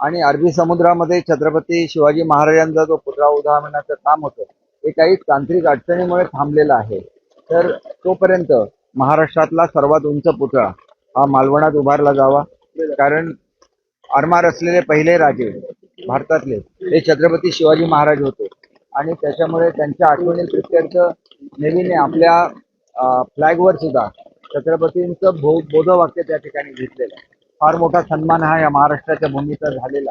आणि अरबी समुद्रामध्ये छत्रपती शिवाजी महाराजांचा जो पुतळा उदाहरणाचं काम होतं ते काही तांत्रिक अडचणीमुळे थांबलेलं आहे. तर तोपर्यंत महाराष्ट्रातला सर्वात उंच पुतळा हा मालवणात उभारला जावा. कारण आरमार असलेले पहिले राजे भारतातले हे छत्रपती शिवाजी महाराज होते. आणि त्याच्यामुळे त्यांच्या आठवणी प्रित्यर्थ नेहमीने आपल्या फ्लॅगवर सुद्धा छत्रपतींचं बो बोधवाक्य त्या ठिकाणी घेतलेलं आहे. फार मोठा सन्मान हा या महाराष्ट्राच्या भूमीचा झालेला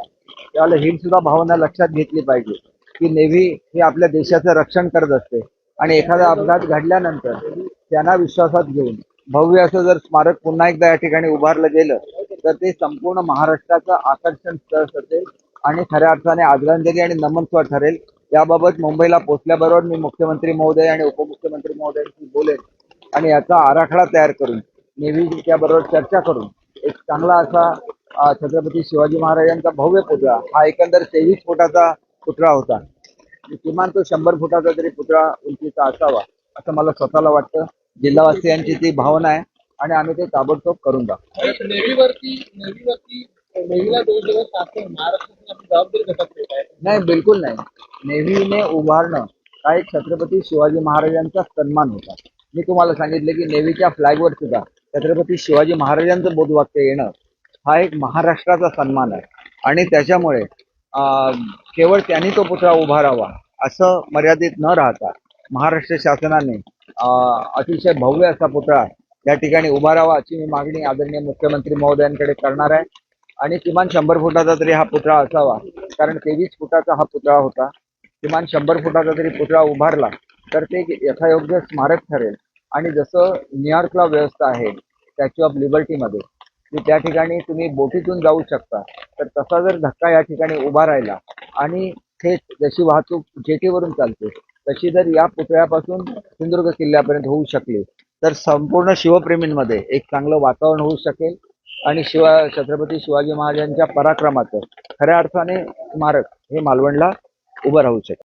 त्यावेळेला ही सुद्धा भावना लक्षात घेतली पाहिजे की नेव्ही ही आपल्या देशाचं रक्षण करत असते. आणि एखादा अपघात घडल्यानंतर त्यांना विश्वासात घेऊन भव्य असं जर स्मारक पुन्हा एकदा या ठिकाणी उभारलं गेलं तर ते संपूर्ण महाराष्ट्राचं आकर्षण स्थळ असेल आणि खऱ्या अर्थाने आदरांजली आणि नमनस्व ठरेल. याबाबत मुंबईला पोचल्याबरोबर मी मुख्यमंत्री महोदय आणि उपमुख्यमंत्री महोदयांशी बोलेन आणि याचा आराखडा तयार करून नेव्ही बरोबर चर्चा करून एक चांगला असा छत्रपती शिवाजी महाराजांचा भव्य पुतळा. हा एकंदर तेवीस फुटाचा पुतळा होता. किमान तो शंभर फुटाचा तरी पुतळा उंचीचा असावा असं मला स्वतःला वाटतं. जिल्हावासियांची ती भावना आहे आणि आम्ही ते ताबडतोब करून आहे. नाही बिलकुल नाही. नेव्हीने उभारणं हा एक छत्रपती शिवाजी महाराजांचा सन्मान होता. मी तुम्हाला सांगितले की नेव्हीच्या फ्लॅगवर सुद्धा छत्रपती शिवाजी महाराजांचं बोधवाक्य येणं हा एक महाराष्ट्राचा सन्मान आहे. आणि त्याच्यामुळे केवळ त्यांनी तो पुतळा उभारावा असं मर्यादित न राहता महाराष्ट्र शासनाने अतिशय भव्य असा पुतळा या ठिकाणी उभारावा अशी मी मागणी आदरणीय मुख्यमंत्री महोदयांकडे करणार आहे. आणि किमान शंभर फुटाचा तरी हा पुतळा असावा कारण तेवीस फुटाचा हा पुतळा होता. किमान शंभर फुटाचा तरी पुतळा उभारला तर ते यथायोग्य स्मारक ठरेल. आणि जसं न्यूयॉर्कला व्यवस्था आहे स्टॅच्यू ऑफ लिबर्टीमध्ये की त्या ठिकाणी तुम्ही बोटीतून जाऊ शकता. तर तसा जर धक्का या ठिकाणी उभा राहिला आणि थेट जशी वाहतूक जेटीवरून चालते तशी जर या पुतळ्यापासून सिंधुदुर्ग किल्ल्यापर्यंत होऊ शकली तर संपूर्ण शिवप्रेमींमध्ये एक चांगलं वातावरण होऊ शकेल. आणि शिवा छत्रपती शिवाजी महाराजांच्या पराक्रमाचं खऱ्या अर्थाने स्मारक हे मालवणला उभं राहू शकेल.